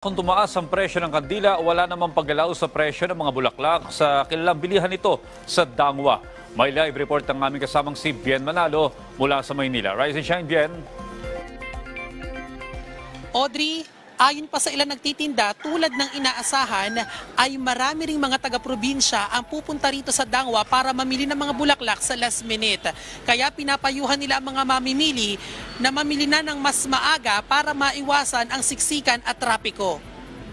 Kung tumaas ang presyo ng kandila, wala namang paggalaw sa presyo ng mga bulaklak sa kilalang bilihan nito sa Dangwa. May live report ang aming kasamang si Bien Manalo mula sa Maynila. Rise and shine, Bien. Audrey, ayon pa sa ilan nagtitinda, tulad ng inaasahan, ay marami ring mga taga-probinsya ang pupunta rito sa Dangwa para mamili ng mga bulaklak sa last minute. Kaya pinapayuhan nila ang mga mamimili na mamili na ng mas maaga para maiwasan ang siksikan at trapiko.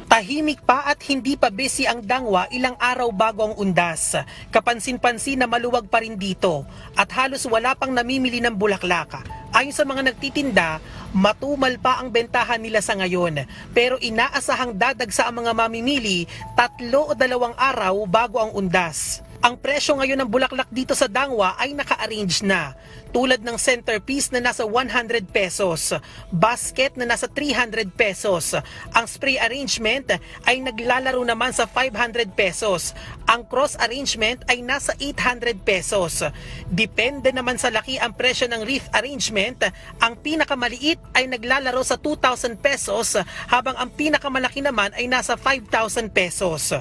Tahimik pa at hindi pa busy ang dangwa ilang araw bago ang undas. Kapansin-pansin na maluwag pa rin dito at halos wala pang namimili ng bulaklaka. Ayon sa mga nagtitinda, matumal pa ang bentahan nila sa ngayon. Pero inaasahang dadagsa ang mga mamimili tatlo o dalawang araw bago ang undas. Ang presyo ngayon ng bulaklak dito sa Dangwa ay naka-arrange na. Tulad ng centerpiece na nasa 100 pesos, basket na nasa 300 pesos. Ang spray arrangement ay naglalaro naman sa 500 pesos. Ang cross arrangement ay nasa 800 pesos. Depende naman sa laki ang presyo ng wreath arrangement. Ang pinakamaliit ay naglalaro sa 2,000 pesos habang ang pinakamalaki naman ay nasa 5,000 pesos.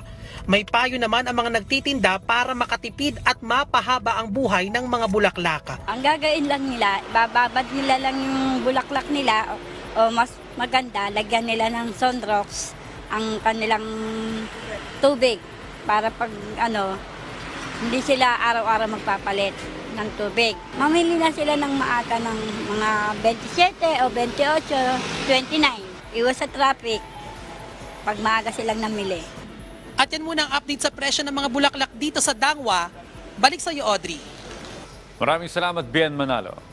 May payo naman ang mga nagtitinda para makatipid at mapahaba ang buhay ng mga bulaklaka. Ang gagawin lang nila, bababad nila lang yung bulaklak nila o mas maganda, lagyan nila ng sunrocks ang kanilang tubig para pag ano, hindi sila araw-araw magpapalit ng tubig. Mamili na sila ng maaga ng mga 27 o 28, 29. Iwas sa traffic pag maaga silang namili. At yan muna ang update sa presyo ng mga bulaklak dito sa Dangwa. Balik sa iyo, Audrey. Maraming salamat, Bien Manalo.